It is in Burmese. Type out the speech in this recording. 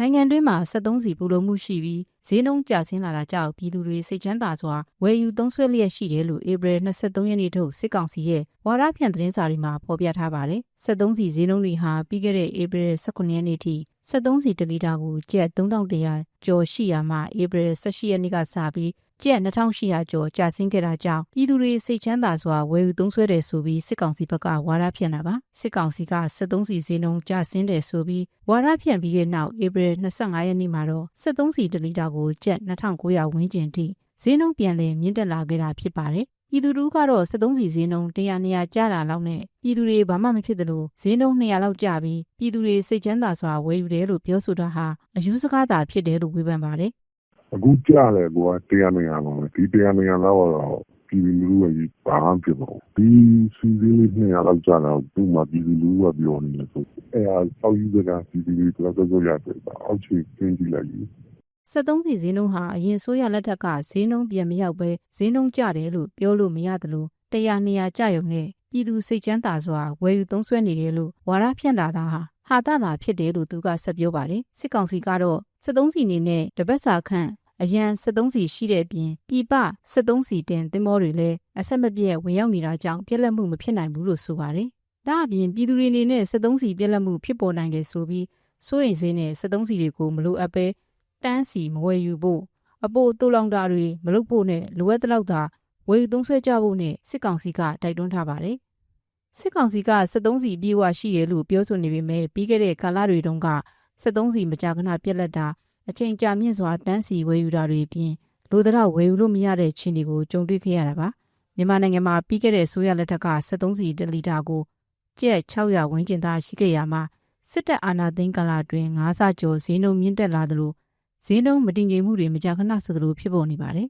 နိုင်ငံတွင်းမှာ73စီပူလုံမှုရှိပြီးဈေးနှုန်းကျဆင်းလာတာကြောင့်ပြည်သူတွေစိတ်ချမ်းသာစွာဝယ်ယူသုံးစွဲလျက်ရှိတယ်လို့ဧပြီ23ရက်နေ့ထုတ်စစ်ကောင်စီရဲ့ဝါရဖြန့်သတင်းစာတွေမှာဖော်ပြထားပါတယ်။73စီဈေးနှုန်းတွေဟာပြီးခဲ့တဲ့ဧပြီ18ရက်နေ့ထိ73စီတလီတာကိုကျပ်3100ကျော်ရှိရာမှာဧပြီ18ရက်နေ့ကစပြီး ကျပ်2800ကျော်ကျဆင်းခဲ့တာကြောင့်ပြည်သူတွေစိတ်ချမ်းသာစွာဝယ်ယူသုံးစွဲတယ်ဆိုပြီးစစ်ကောင်စီဘက်ကဝါဒဖြန့်တာပါစစ်ကောင်စီက73စီဈေးနှုန်းကျဆင်းတယ်ဆိုပြီးဝါဒဖြန့်ပြီးတဲ့နောက်ဧပြီ25ရက်နေ့မှာတော့73စီတလီတာကိုကျပ်2900ဝန်းကျင်ထိဈေးနှုန်းပြန်လည်မြင့်တက်လာခဲ့တာဖြစ်ပါတယ်ပြည်သူတို့ကတော့73စီဈေးနှုန်း100နေရာကျလာလောက်နဲ့ပြည်သူတွေဘာမှမဖြစ်သလိုဈေးနှုန်း200လောက်ကျပြီးပြည်သူတွေစိတ်ချမ်းသာစွာဝယ်ယူတယ်လို့ပြောဆိုတာဟာအယူစကားသာဖြစ်တယ်လို့ဝေဖန်ပါတယ် အခုကြားတယ်ကွာတရားနေရမှာပဲဒီတရားနေရတော့တော့ပြည်သူလူထုကဘာမှဖြစ်တော့ဒီစီစီလေးနှစ်ရလောက်ကြာတော့သူ့မှာပြည်သူလူထုကပြောနေတယ်ဆိုအဲဟာစောက်ယူကပြည်သူတွေတော့တော့ရတယ်အောက်ချီကျင်းကြည့်လိုက်ပြီ73စီဈေးနှုန်းဟာအရင်ဆိုရလက်ထက်ကဈေးနှုန်းပြန်မရောက်ပဲဈေးနှုန်းကျတယ်လို့ပြောလို့မရသလိုတရားနေရာကျရုံနဲ့ပြည်သူစိတ်ချမ်းသာစွာဝယ်ယူသုံးစွဲနေတယ်လို့ဝါရဖြန့်တာသာဟာဟာတသာဖြစ်တယ်လို့သူကဆက်ပြောပါတယ်စစ်ကောင်စီကတော့73စီနေနဲ့တပတ်စာခန့် အရန်73စီရှိတဲ့အပြင်ပြည်ပ73စီတင်သင်္ဘောတွေလည်းအဆက်မပြတ်ဝင်ရောက်နေတာကြောင့်ပြက်လက်မှုမဖြစ်နိုင်ဘူးလို့ဆိုပါတယ်ဒါအပြင်ပြည်သူတွေအနေနဲ့73စီပြက်လက်မှုဖြစ်ပေါ်နိုင်တယ်ဆိုပြီးစိုးရိမ်စိတ်နဲ့73စီတွေကိုမလိုအပ်ပဲတန်းစီမဝယ်ယူဖို့အပို့တူလောင်တာတွေမလုပ်ဖို့နဲ့လိုအပ်တဲ့လောက်သာဝယ်ယူသုံးစွဲကြဖို့နဲ့စစ်ကောင်စီကတိုက်တွန်းထားပါတယ်။စစ်ကောင်စီက73စီပြေဝရှိရလို့ပြောဆိုနေပေမဲ့ပြီးခဲ့တဲ့ကာလတွေတုန်းက73စီမကြာခဏပြက်လက်တာ အချိန်ကြာမြင့်စွာတန်းစီဝယ်ယူတာတွေအပြင်လိုသလောက်ဝယ်ယူလို့မရတဲ့ခြေတွေကိုကြုံတွေ့ခဲ့ရတာပါ။မြန်မာနိုင်ငံမှာပြီးခဲ့တဲ့ဆိုရလက်ထက်က73စီတလီတာကိုကျပ်600ဝန်းကျင်သားရှိခဲ့ရမှာစစ်တပ်အာဏာသိမ်းကာလအတွင်းငါးဆကျော်ဈေးနှုန်းမြင့်တက်လာသလိုဈေးနှုန်းမတည်ငြိမ်မှုတွေမကြာခဏဆိုသလိုဖြစ်ပေါ်နေပါတယ်